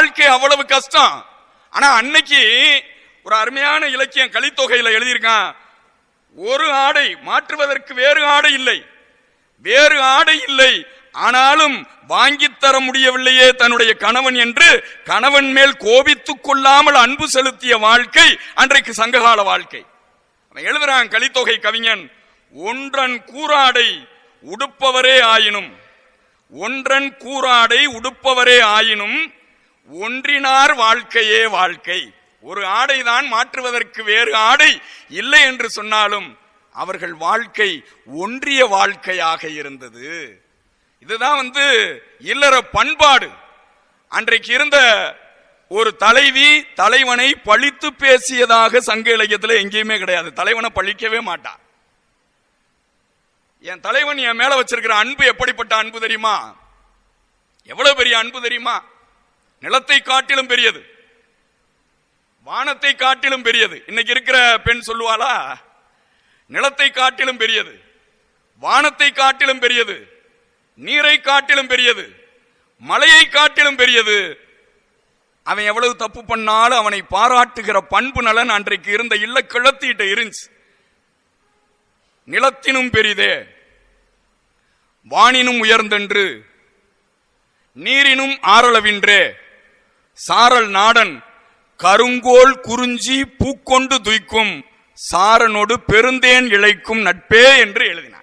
வாழ்க்கை அவ்வளவு கஷ்டம். ஆனா அன்னைக்கு ஒரு அருமையான இலக்கியம் கலித்தொகையில எழுதியிருக்கான். ஒரு ஆடை மாற்றுவதற்கு வேறு ஆடை இல்லை. வேறு ஆடை இல்லை. ஆனாலும் வாங்கி தர முடியவில்லையே தன்னுடைய கணவன் என்று கணவன் மேல் கோபித்துக் கொள்ளாமல் அன்பு செலுத்திய வாழ்க்கை அன்றைக்கு சங்ககால வாழ்க்கை. அவன் எழுதுறான் கலித்தொகை கவிஞன் ஒன்றன் கூறாடை உடுப்பவரே ஆயினும் ஒன்றன் கூறாடை உடுப்பவரே ஆயினும் ஒன்றினார் வாழ்க்கையே வாழ்க்கை. ஒரு ஆடைதான் மாற்றுவதற்கு வேறு ஆடை இல்லை என்று சொன்னாலும் அவர்கள் வாழ்க்கை ஒன்றிய வாழ்க்கையாக இருந்தது. இதுதான் வந்து இல்லற பண்பாடு. அன்றைக்கு இருந்த ஒரு தலைவி தலைவனை பழித்து பேசியதாக சங்க இலக்கியத்தில் எங்கேயுமே கிடையாது. தலைவனை பழிக்கவே மாட்டான் என் தலைவன் என் மேல வச்சிருக்கிற அன்பு எப்படிப்பட்ட அன்பு தெரியுமா? எவ்வளவு பெரிய அன்பு தெரியுமா? நிலத்தை காட்டிலும் பெரியது. வானத்தை காட்டிலும் பெரியது. இன்னைக்கு இருக்கிற பெண் சொல்லுவாளா நிலத்தை காட்டிலும் பெரியது. வானத்தை காட்டிலும் பெரியது. நீரை காட்டிலும் பெரியது. மலையை காட்டிலும் பெரியது. அவன் எவ்வளவு தப்பு பண்ணாலும் அவனை பாராட்டுகிற பண்பு நலன் அன்றைக்கு இருந்த இல்ல கிளத்திட்ட இருந்துச்சு. நிலத்தினும் பெரிதே. வானினும் உயர்ந்தென்று நீரினும் ஆரளவின்றே சாரல் நாடன் கருங்கோல் குறிஞ்சி பூக்கொண்டு துய்க்கும் சாரனோடு பெருந்தேன் இழைக்கும் நட்பே என்று எழுதினார்.